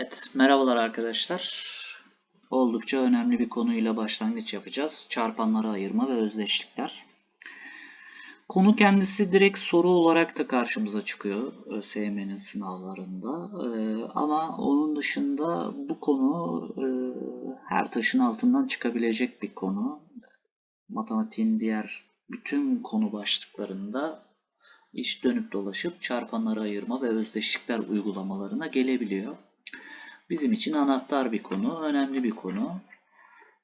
Evet, merhabalar arkadaşlar. Oldukça önemli bir konuyla başlangıç yapacağız. Çarpanları ayırma ve özdeşlikler. Konu kendisi direkt soru olarak da karşımıza çıkıyor ÖSYM'nin sınavlarında. Ee, ama onun dışında bu konu e, her taşın altından çıkabilecek bir konu. Matematiğin diğer bütün konu başlıklarında iş dönüp dolaşıp çarpanları ayırma ve özdeşlikler uygulamalarına gelebiliyor. Bizim için anahtar bir konu, önemli bir konu.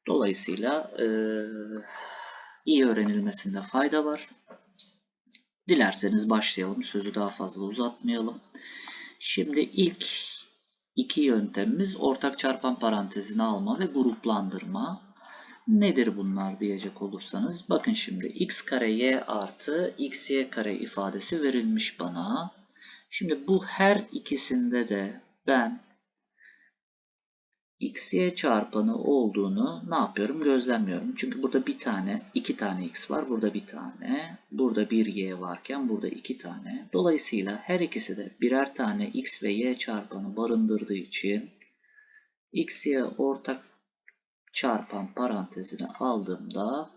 Dolayısıyla e, iyi öğrenilmesinde fayda var. Dilerseniz başlayalım. Sözü daha fazla uzatmayalım. Şimdi ilk iki yöntemimiz ortak çarpan parantezini alma ve gruplandırma. Nedir bunlar diyecek olursanız. Bakın şimdi x kare y artı x y kare ifadesi verilmiş bana. Şimdi bu her ikisinde de ben xy çarpanı olduğunu ne yapıyorum? Gözlemliyorum. Çünkü burada bir tane, iki tane x var. Burada bir tane. Burada bir y varken burada iki tane. Dolayısıyla her ikisi de birer tane x ve y çarpanı barındırdığı için xy ortak çarpan parantezine aldığımda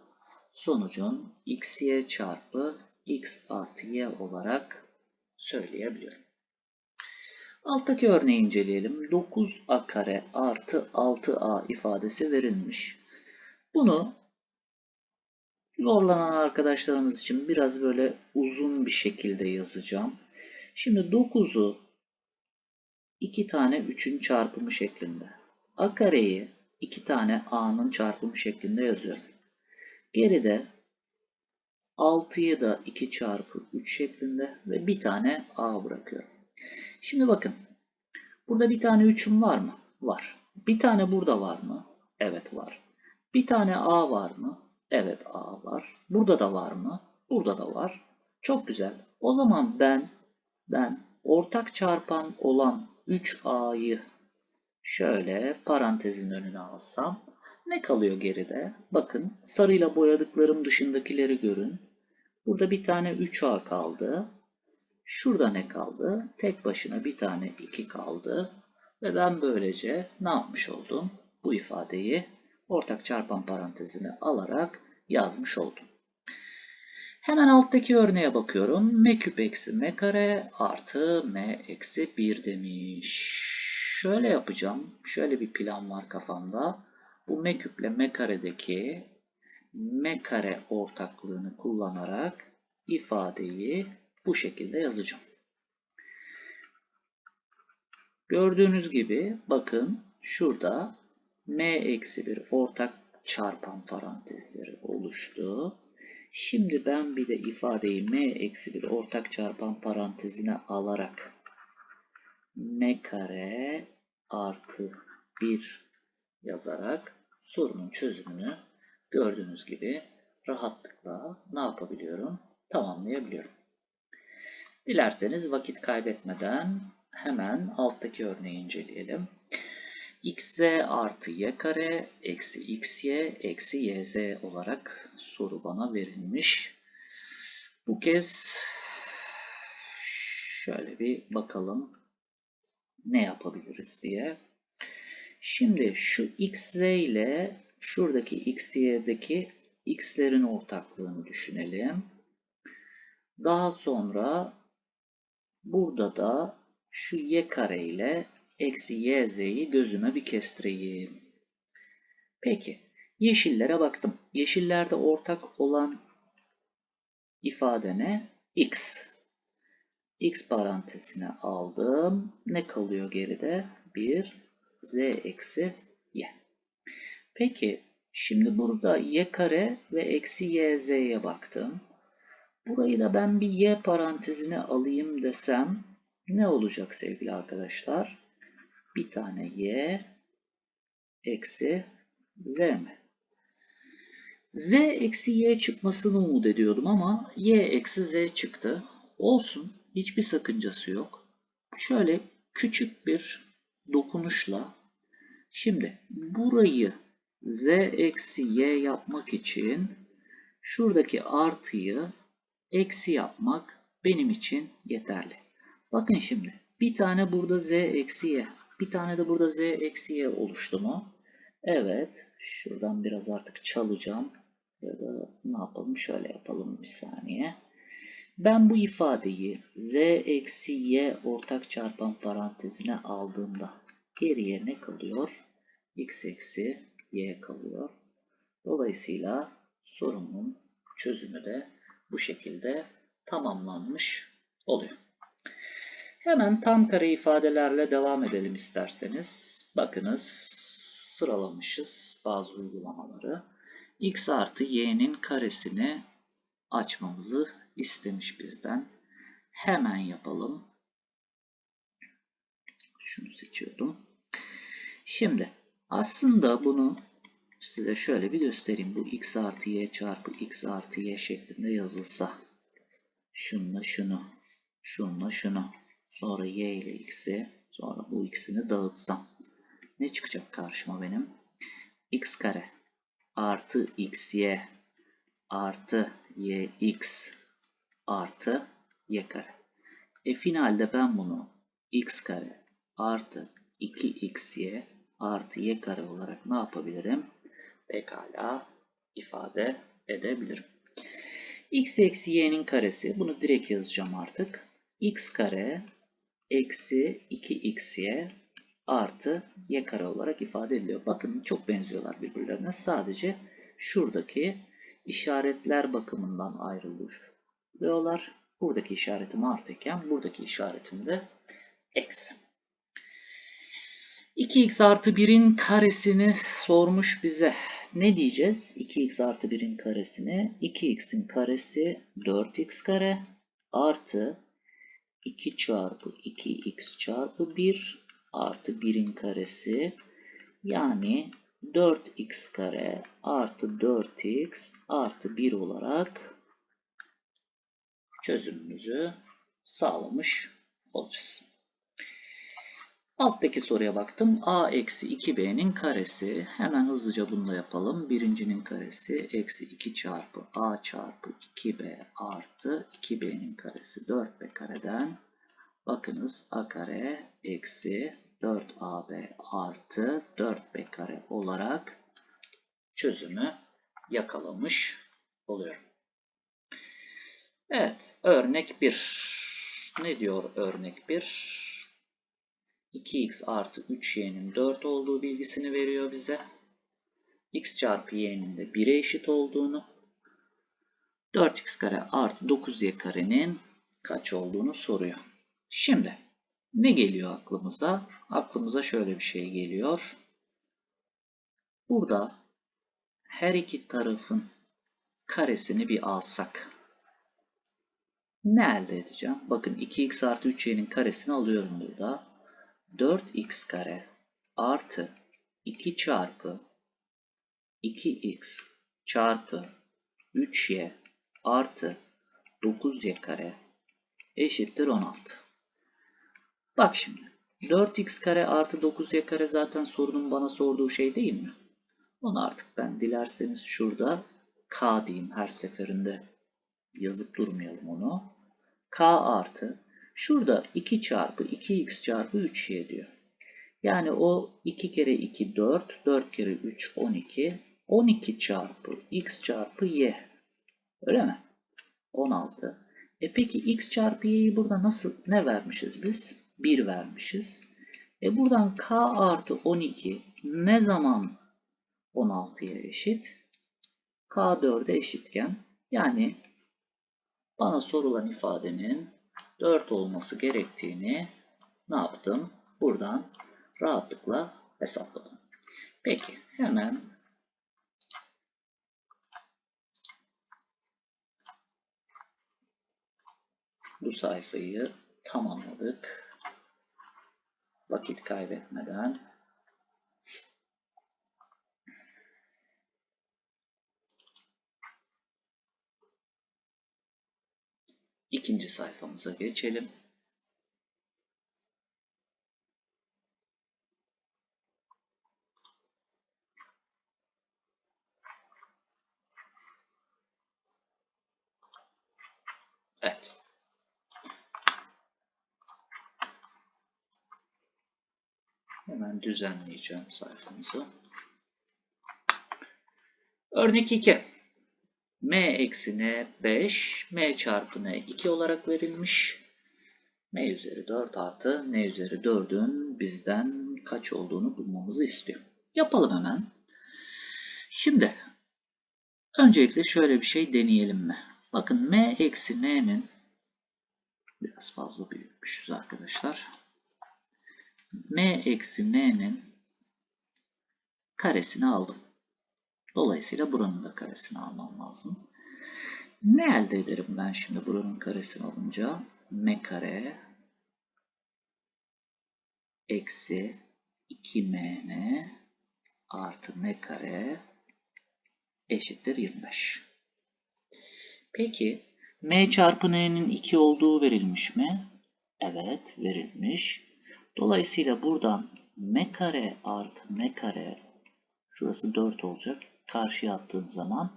sonucun xy çarpı x artı y olarak söyleyebiliyorum. Alttaki örneği inceleyelim. 9a kare artı 6a ifadesi verilmiş. Bunu zorlanan arkadaşlarımız için biraz böyle uzun bir şekilde yazacağım. Şimdi 9'u 2 tane 3'ün çarpımı şeklinde. a kareyi 2 tane a'nın çarpımı şeklinde yazıyorum. Geride 6'yı da 2 çarpı 3 şeklinde ve bir tane a bırakıyorum. Şimdi bakın. Burada bir tane 3'üm var mı? Var. Bir tane burada var mı? Evet var. Bir tane A var mı? Evet A var. Burada da var mı? Burada da var. Çok güzel. O zaman ben ben ortak çarpan olan 3A'yı şöyle parantezin önüne alsam ne kalıyor geride? Bakın sarıyla boyadıklarım dışındakileri görün. Burada bir tane 3A kaldı. Şurada ne kaldı? Tek başına bir tane 2 kaldı. Ve ben böylece ne yapmış oldum? Bu ifadeyi ortak çarpan parantezine alarak yazmış oldum. Hemen alttaki örneğe bakıyorum. m küp eksi m kare artı m eksi 1 demiş. Şöyle yapacağım. Şöyle bir plan var kafamda. Bu m küple m karedeki m kare ortaklığını kullanarak ifadeyi bu şekilde yazacağım. Gördüğünüz gibi bakın şurada m-1 ortak çarpan parantezleri oluştu. Şimdi ben bir de ifadeyi m-1 ortak çarpan parantezine alarak m kare artı 1 yazarak sorunun çözümünü gördüğünüz gibi rahatlıkla ne yapabiliyorum? Tamamlayabiliyorum. Dilerseniz vakit kaybetmeden hemen alttaki örneği inceleyelim. xz artı y kare eksi xy eksi yz olarak soru bana verilmiş. Bu kez şöyle bir bakalım ne yapabiliriz diye. Şimdi şu xz ile şuradaki xy'deki x'lerin ortaklığını düşünelim. Daha sonra Burada da şu y kare ile eksi yz'yi gözüme bir kestireyim. Peki. Yeşillere baktım. Yeşillerde ortak olan ifade ne? x. x parantezine aldım. Ne kalıyor geride? 1 z eksi y. Peki şimdi burada y kare ve eksi yz'ye baktım. Burayı da ben bir y parantezine alayım desem ne olacak sevgili arkadaşlar? Bir tane y eksi z mi? z eksi y çıkmasını umut ediyordum ama y eksi z çıktı. Olsun. Hiçbir sakıncası yok. Şöyle küçük bir dokunuşla şimdi burayı z eksi y yapmak için şuradaki artıyı eksi yapmak benim için yeterli. Bakın şimdi bir tane burada z eksi y. Bir tane de burada z eksi y oluştu mu? Evet. Şuradan biraz artık çalacağım. Ya da ne yapalım? Şöyle yapalım bir saniye. Ben bu ifadeyi z eksi y ortak çarpan parantezine aldığımda geriye ne kalıyor? x eksi y kalıyor. Dolayısıyla sorunun çözümü de bu şekilde tamamlanmış oluyor. Hemen tam kare ifadelerle devam edelim isterseniz. Bakınız sıralamışız bazı uygulamaları. x artı y'nin karesini açmamızı istemiş bizden. Hemen yapalım. Şunu seçiyordum. Şimdi aslında bunu size şöyle bir göstereyim. Bu x artı y çarpı x artı y şeklinde yazılsa. Şununla şunu. Şununla şunu. Sonra y ile x'i. Sonra bu ikisini dağıtsam. Ne çıkacak karşıma benim? x kare artı xy artı yx artı y kare. E finalde ben bunu x kare artı 2xy artı y kare olarak ne yapabilirim? Pekala ifade edebilirim. x eksi y'nin karesi. Bunu direkt yazacağım artık. x kare eksi 2xy artı y kare olarak ifade ediliyor. Bakın çok benziyorlar birbirlerine. Sadece şuradaki işaretler bakımından ayrılıyorlar. Buradaki işaretim artı iken buradaki işaretim de eksi. 2x artı 1'in karesini sormuş bize. Ne diyeceğiz? 2x artı 1'in karesini. 2x'in karesi 4x kare artı 2 çarpı 2x çarpı 1 artı 1'in karesi. Yani 4x kare artı 4x artı 1 olarak çözümümüzü sağlamış olacağız. Alttaki soruya baktım. a eksi 2b'nin karesi. Hemen hızlıca bunu da yapalım. Birincinin karesi eksi 2 çarpı a çarpı 2b artı 2b'nin karesi 4b kareden. Bakınız a kare eksi 4ab artı 4b kare olarak çözümü yakalamış oluyorum. Evet, örnek 1. Ne diyor örnek 1? 2x artı 3y'nin 4 olduğu bilgisini veriyor bize. x çarpı y'nin de 1'e eşit olduğunu. 4x kare artı 9y karenin kaç olduğunu soruyor. Şimdi ne geliyor aklımıza? Aklımıza şöyle bir şey geliyor. Burada her iki tarafın karesini bir alsak. Ne elde edeceğim? Bakın 2x artı 3y'nin karesini alıyorum burada. 4x kare artı 2 çarpı 2x çarpı 3y artı 9y kare eşittir 16. Bak şimdi 4x kare artı 9y kare zaten sorunun bana sorduğu şey değil mi? Onu artık ben dilerseniz şurada k diyeyim her seferinde yazıp durmayalım onu. k artı Şurada 2 çarpı 2x çarpı 3y diyor. Yani o 2 kere 2 4, 4 kere 3 12, 12 çarpı x çarpı y. Öyle mi? 16. E peki x çarpı y'yi burada nasıl ne vermişiz biz? 1 vermişiz. E buradan k artı 12 ne zaman 16'ya eşit? k 4'e eşitken yani bana sorulan ifadenin 4 olması gerektiğini ne yaptım? Buradan rahatlıkla hesapladım. Peki hemen bu sayfayı tamamladık. Vakit kaybetmeden İkinci sayfamıza geçelim. Evet. Hemen düzenleyeceğim sayfamızı. Örnek 2. m eksi n 5, m çarpı n 2 olarak verilmiş. m üzeri 4 artı n üzeri 4'ün bizden kaç olduğunu bulmamızı istiyor. Yapalım hemen. Şimdi öncelikle şöyle bir şey deneyelim mi? Bakın m eksi n'nin biraz fazla büyütmüşüz arkadaşlar. m eksi n'nin karesini aldım. Dolayısıyla buranın da karesini almam lazım. Ne elde ederim ben şimdi buranın karesini alınca? m kare eksi 2mn artı m kare eşittir 25. Peki m çarpı n'nin 2 olduğu verilmiş mi? Evet verilmiş. Dolayısıyla buradan m kare artı m kare şurası 4 olacak. Karşıya attığım zaman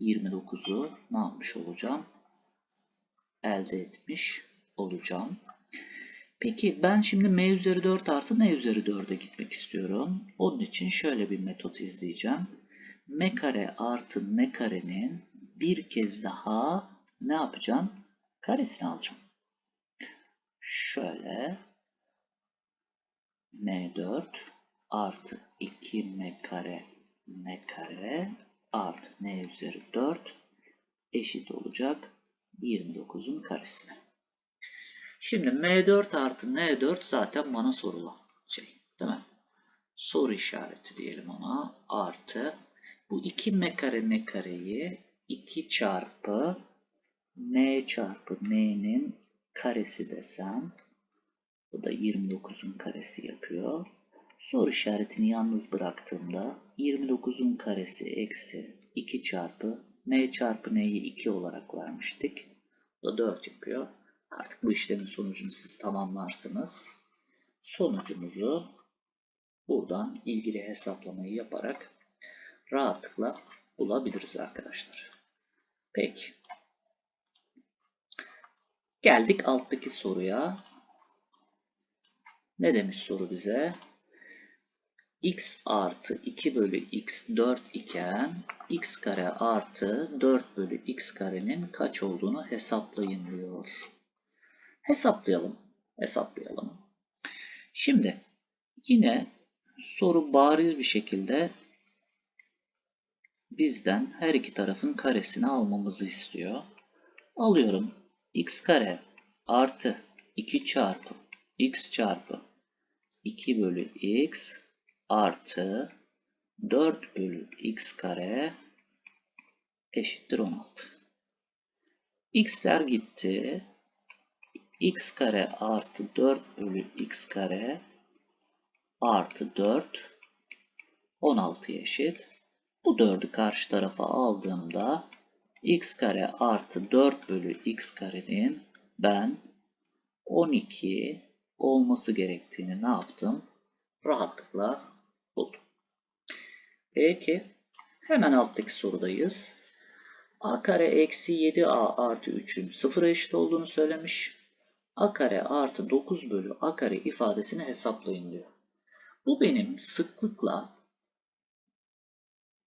29'u ne yapmış olacağım? Elde etmiş olacağım. Peki ben şimdi m üzeri 4 artı n üzeri 4'e gitmek istiyorum. Onun için şöyle bir metot izleyeceğim. m kare artı m karenin bir kez daha ne yapacağım? Karesini alacağım. Şöyle m4 artı 2m kare m kare artı n üzeri 4 eşit olacak 29'un karesine. Şimdi m4 artı n4 zaten bana sorulan şey değil mi? Soru işareti diyelim ona. Artı bu 2 m kare n kareyi 2 çarpı n çarpı n'nin karesi desem bu da 29'un karesi yapıyor. Soru işaretini yalnız bıraktığımda 29'un karesi eksi 2 çarpı m çarpı n'yi 2 olarak vermiştik. Bu da 4 yapıyor. Artık bu işlemin sonucunu siz tamamlarsınız. Sonucumuzu buradan ilgili hesaplamayı yaparak rahatlıkla bulabiliriz arkadaşlar. Peki. Geldik alttaki soruya. Ne demiş soru bize? X artı 2 bölü x 4 iken x kare artı 4 bölü x karenin kaç olduğunu hesaplayın diyor. Hesaplayalım. Hesaplayalım. Şimdi yine soru bariz bir şekilde bizden her iki tarafın karesini almamızı istiyor. Alıyorum. x kare artı 2 çarpı x çarpı 2 bölü x artı 4 bölü x kare eşittir 16. x'ler gitti. x kare artı 4 bölü x kare artı 4 16 eşit. Bu 4'ü karşı tarafa aldığımda x kare artı 4 bölü x karenin ben 12 olması gerektiğini ne yaptım? Rahatlıkla. Peki hemen alttaki sorudayız. a kare eksi 7a artı 3'ün sıfıra eşit olduğunu söylemiş. a kare artı 9 bölü a kare ifadesini hesaplayın diyor. Bu benim sıklıkla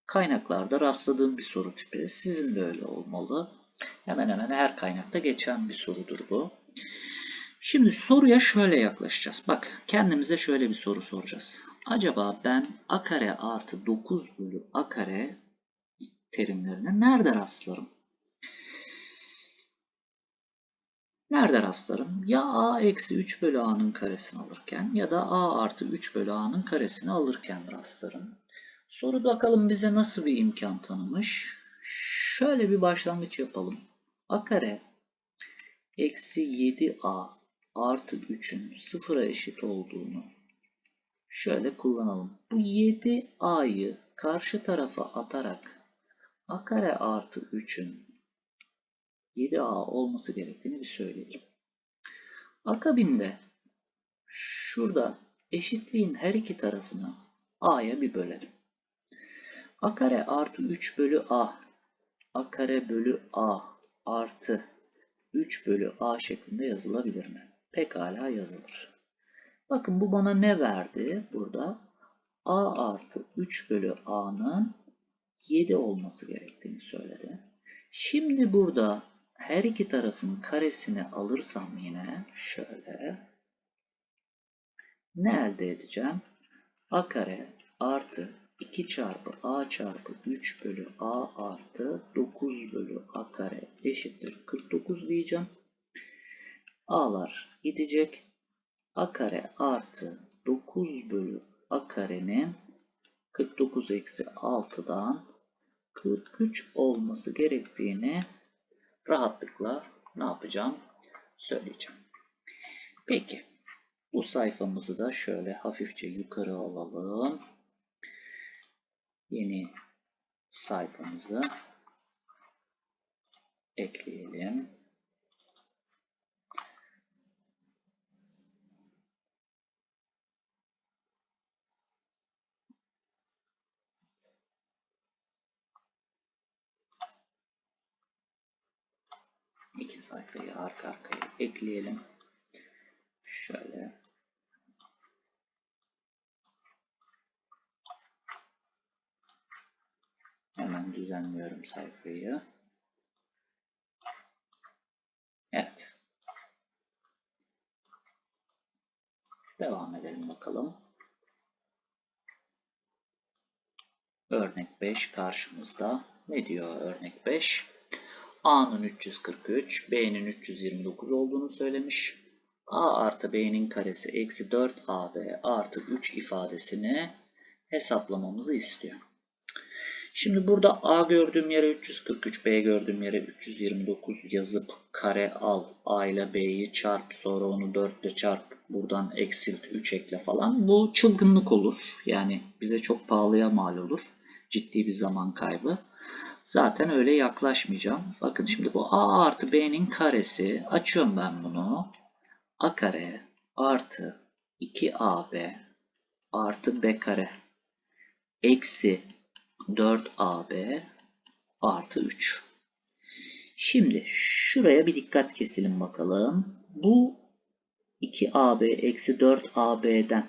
kaynaklarda rastladığım bir soru tipi. Sizin de öyle olmalı. Hemen hemen her kaynakta geçen bir sorudur bu. Şimdi soruya şöyle yaklaşacağız. Bak kendimize şöyle bir soru soracağız. Acaba ben a kare artı 9 bölü a kare terimlerine nerede rastlarım? Nerede rastlarım? Ya a eksi 3 bölü a'nın karesini alırken ya da a artı 3 bölü a'nın karesini alırken rastlarım. Soru bakalım bize nasıl bir imkan tanımış. Şöyle bir başlangıç yapalım. a kare eksi 7a artı 3'ün sıfıra eşit olduğunu şöyle kullanalım. Bu 7a'yı karşı tarafa atarak a kare artı 3'ün 7a olması gerektiğini bir söyleyelim. Akabinde şurada eşitliğin her iki tarafını a'ya bir bölelim. a kare artı 3 bölü a a kare bölü a artı 3 bölü a şeklinde yazılabilir mi? Pekala yazılır. Bakın bu bana ne verdi burada? A artı 3 bölü A'nın 7 olması gerektiğini söyledi. Şimdi burada her iki tarafın karesini alırsam yine şöyle ne elde edeceğim? A kare artı 2 çarpı A çarpı 3 bölü A artı 9 bölü A kare eşittir 49 diyeceğim. A'lar gidecek. A kare artı 9 bölü A karenin 49 eksi 6'dan 43 olması gerektiğini rahatlıkla ne yapacağım söyleyeceğim. Peki bu sayfamızı da şöyle hafifçe yukarı alalım. Yeni sayfamızı ekleyelim. İki sayfayı arka arkaya ekleyelim. Şöyle hemen düzenliyorum sayfayı. Evet. Devam edelim bakalım. Örnek 5 karşımızda. Ne diyor örnek 5? A'nın 343, B'nin 329 olduğunu söylemiş. A artı B'nin karesi eksi 4AB artı 3 ifadesini hesaplamamızı istiyor. Şimdi burada A gördüğüm yere 343, B gördüğüm yere 329 yazıp kare al. A ile B'yi çarp sonra onu 4 ile çarp. Buradan eksilt 3 ekle falan. Bu çılgınlık olur. Yani bize çok pahalıya mal olur. Ciddi bir zaman kaybı. Zaten öyle yaklaşmayacağım. Bakın şimdi bu A artı B'nin karesi. Açıyorum ben bunu. A kare artı 2AB artı B kare eksi 4AB artı 3. Şimdi şuraya bir dikkat keselim bakalım. Bu 2AB eksi 4AB'den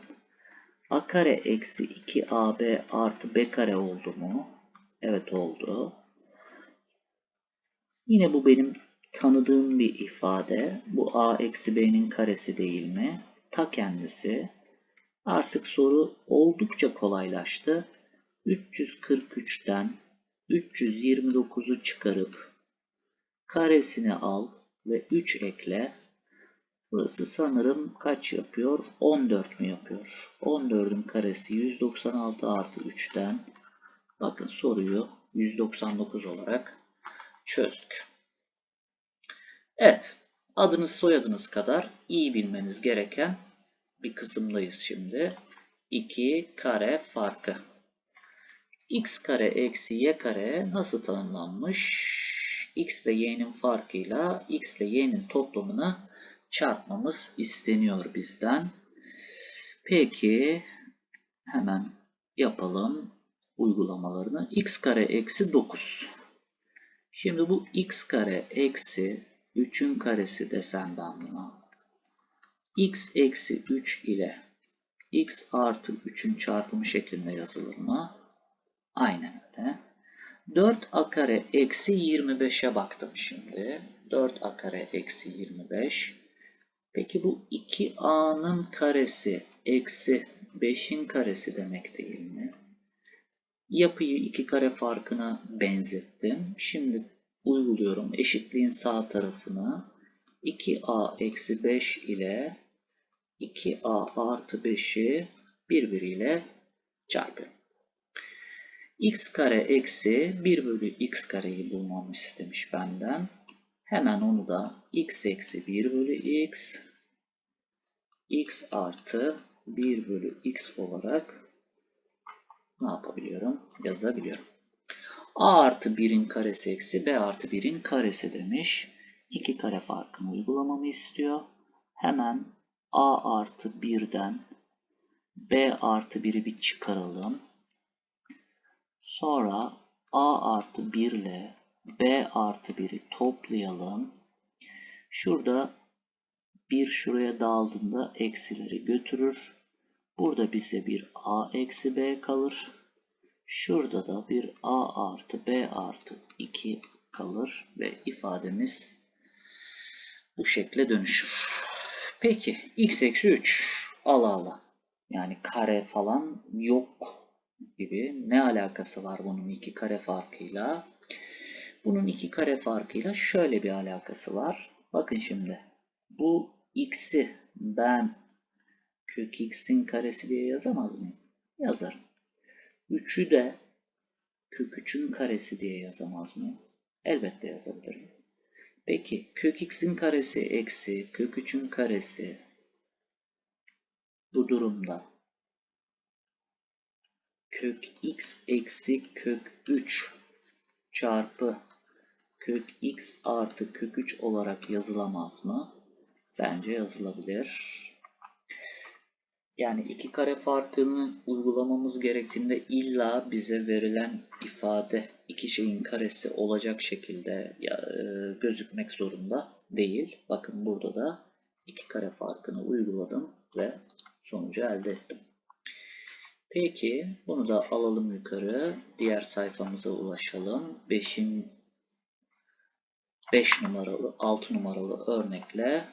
A kare eksi 2AB artı B kare oldu mu? Evet oldu. Yine bu benim tanıdığım bir ifade. Bu A eksi B'nin karesi değil mi? Ta kendisi. Artık soru oldukça kolaylaştı. 343'ten 329'u çıkarıp karesini al ve 3 ekle. Burası sanırım kaç yapıyor? 14 mi yapıyor? 14'ün karesi 196 artı 3'ten bakın soruyu 199 olarak çözdük. Evet, adınız soyadınız kadar iyi bilmeniz gereken bir kısımdayız şimdi. 2 kare farkı. x kare eksi y kare nasıl tanımlanmış? x ile y'nin farkıyla x ile y'nin toplamını çarpmamız isteniyor bizden. Peki hemen yapalım uygulamalarını. x kare eksi 9. Şimdi bu x kare eksi 3'ün karesi desem ben buna. x eksi 3 ile x artı 3'ün çarpımı şeklinde yazılır mı? Aynen öyle. 4a kare eksi 25'e baktım şimdi. 4a kare eksi 25. Peki bu 2a'nın karesi eksi 5'in karesi demek değil mi? Yapıyı iki kare farkına benzettim. Şimdi uyguluyorum. Eşitliğin sağ tarafını 2a eksi 5 ile 2a artı 5'i birbiriyle çarpıyorum. x kare eksi 1 bölü x kareyi bulmamı istemiş benden. Hemen onu da x eksi 1 bölü x x artı 1 bölü x olarak ne yapabiliyorum? Yazabiliyorum. A artı 1'in karesi eksi B artı 1'in karesi demiş. 2 kare farkını uygulamamı istiyor. Hemen A artı 1'den B artı 1'i bir çıkaralım. Sonra A artı 1 ile B artı 1'i toplayalım. Şurada 1 şuraya dağıldığında eksileri götürür. Burada bize bir a eksi b kalır. Şurada da bir a artı b artı 2 kalır ve ifademiz bu şekle dönüşür. Peki x eksi 3 ala ala yani kare falan yok gibi ne alakası var bunun iki kare farkıyla? Bunun iki kare farkıyla şöyle bir alakası var. Bakın şimdi bu x'i ben kök x'in karesi diye yazamaz mıyım? Yazarım. 3'ü de kök 3'ün karesi diye yazamaz mıyım? Elbette yazabilirim. Peki kök x'in karesi eksi kök 3'ün karesi bu durumda kök x eksi kök 3 çarpı kök x artı kök 3 olarak yazılamaz mı? Bence yazılabilir. Yani iki kare farkını uygulamamız gerektiğinde illa bize verilen ifade iki şeyin karesi olacak şekilde e, gözükmek zorunda değil. Bakın burada da iki kare farkını uyguladım ve sonucu elde ettim. Peki bunu da alalım yukarı. Diğer sayfamıza ulaşalım. 5'in 5 numaralı 6 numaralı örnekle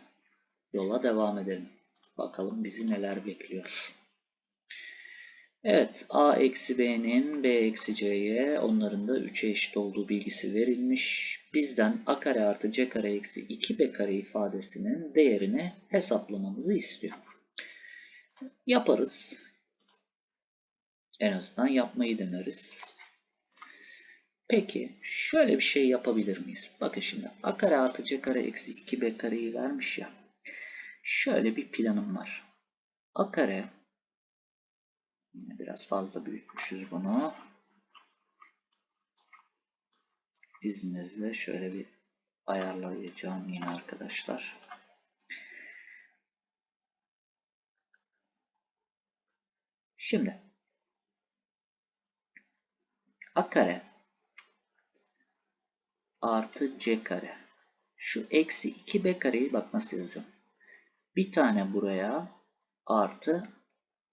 yola devam edelim. Bakalım bizi neler bekliyor. Evet a eksi b'nin b eksi c'ye onların da 3'e eşit olduğu bilgisi verilmiş. Bizden a kare artı c kare eksi 2b kare ifadesinin değerini hesaplamamızı istiyor. Yaparız. En azından yapmayı deneriz. Peki şöyle bir şey yapabilir miyiz? Bakın şimdi a kare artı c kare eksi 2b kareyi vermiş ya. Şöyle bir planım var. A kare yine biraz fazla büyütmüşüz bunu. İzninizle şöyle bir ayarlayacağım yine arkadaşlar. Şimdi a kare artı c kare. Şu eksi 2b kareyi bak nasıl yazıyorum. Bir tane buraya artı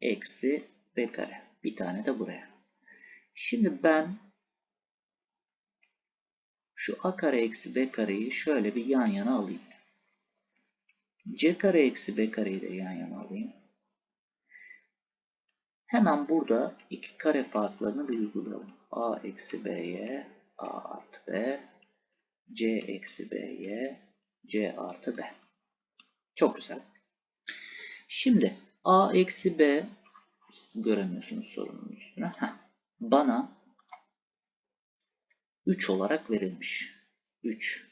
eksi b kare. Bir tane de buraya. Şimdi ben şu a kare eksi b kareyi şöyle bir yan yana alayım. c kare eksi b kareyi de yan yana alayım. Hemen burada iki kare farklarını bir uygulayalım. a eksi b'ye a artı b, c eksi b'ye c artı b. Çok güzel. Şimdi a eksi b siz göremiyorsunuz sorunun üstüne. Heh. Bana 3 olarak verilmiş. 3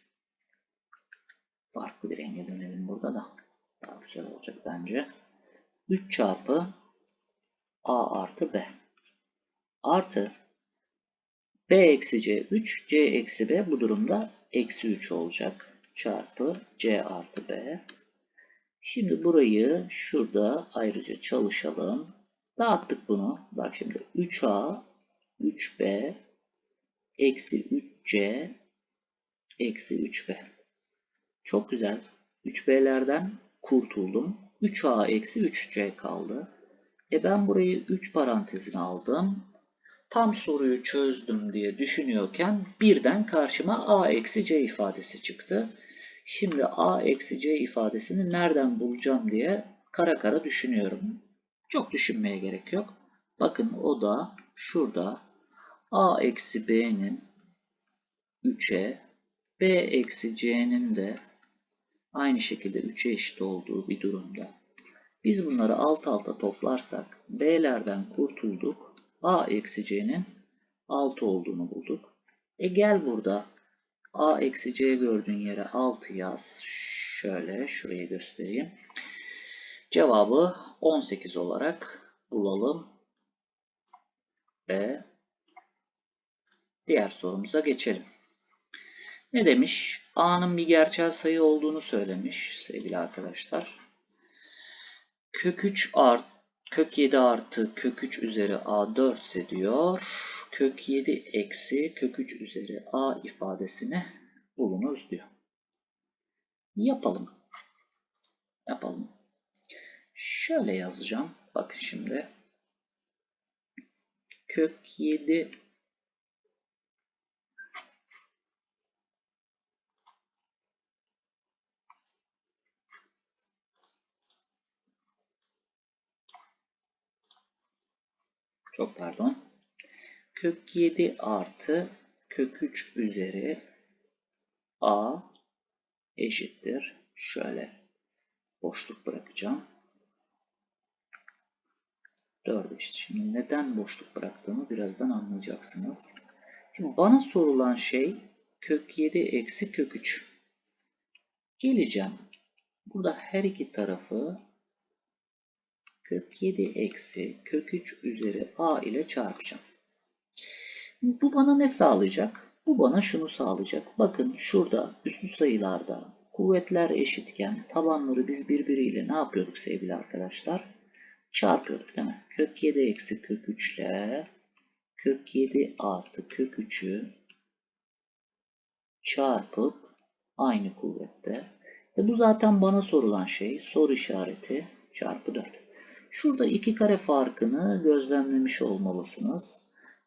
farklı bir renge dönelim burada da. Daha güzel olacak bence. 3 çarpı a artı b artı b eksi c 3 c eksi b bu durumda eksi 3 olacak çarpı c artı b Şimdi burayı şurada ayrıca çalışalım. Dağıttık bunu. Bak şimdi 3A, 3B, eksi 3C, eksi 3B. Çok güzel. 3B'lerden kurtuldum. 3A eksi 3C kaldı. E ben burayı 3 parantezine aldım. Tam soruyu çözdüm diye düşünüyorken birden karşıma A eksi C ifadesi çıktı. Şimdi a eksi c ifadesini nereden bulacağım diye kara kara düşünüyorum. Çok düşünmeye gerek yok. Bakın o da şurada a eksi b'nin 3'e b eksi c'nin de aynı şekilde 3'e eşit olduğu bir durumda. Biz bunları alt alta toplarsak b'lerden kurtulduk. a eksi c'nin 6 olduğunu bulduk. E gel burada A eksi C gördüğün yere 6 yaz. Şöyle şurayı göstereyim. Cevabı 18 olarak bulalım. Ve diğer sorumuza geçelim. Ne demiş? A'nın bir gerçel sayı olduğunu söylemiş sevgili arkadaşlar. Kök 3 art kök 7 artı kök 3 üzeri A 4 ise diyor kök 7 eksi kök 3 üzeri a ifadesini bulunuz diyor. Yapalım. yapalım. Şöyle yazacağım. Bakın şimdi. Kök 7 çok pardon. Kök 7 artı kök 3 üzeri a eşittir. Şöyle boşluk bırakacağım. 4 eşit. Şimdi neden boşluk bıraktığımı birazdan anlayacaksınız. Şimdi bana sorulan şey kök 7 eksi kök 3. Geleceğim. Burada her iki tarafı kök 7 eksi kök 3 üzeri a ile çarpacağım. Bu bana ne sağlayacak? Bu bana şunu sağlayacak. Bakın şurada üslü sayılarda kuvvetler eşitken tabanları biz birbiriyle ne yapıyorduk sevgili arkadaşlar? Çarpıyorduk değil mi? Kök 7 eksi kök 3 ile kök 7 artı kök 3'ü çarpıp aynı kuvvette. E bu zaten bana sorulan şey. Soru işareti çarpı 4. Şurada iki kare farkını gözlemlemiş olmalısınız.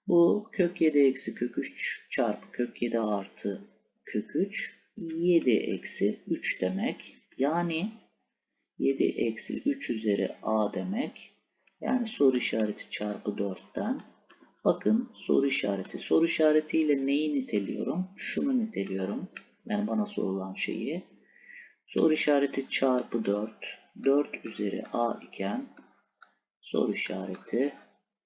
Bu kök 7 eksi kök 3 çarpı kök 7 artı kök 3 7 eksi 3 demek. Yani 7 eksi 3 üzeri a demek. Yani soru işareti çarpı 4'ten. Bakın soru işareti. Soru işaretiyle neyi niteliyorum? Şunu niteliyorum. Yani bana sorulan şeyi. Soru işareti çarpı 4. 4 üzeri a iken soru işareti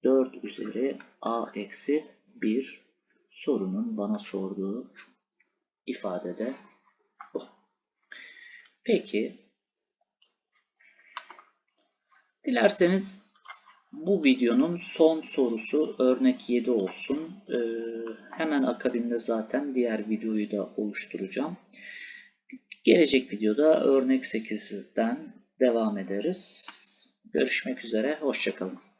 4 üzeri a eksi 1 sorunun bana sorduğu ifadede bu. Peki dilerseniz bu videonun son sorusu örnek 7 olsun. Ee, hemen akabinde zaten diğer videoyu da oluşturacağım. Gelecek videoda örnek 8'den devam ederiz. Görüşmek üzere, hoşçakalın.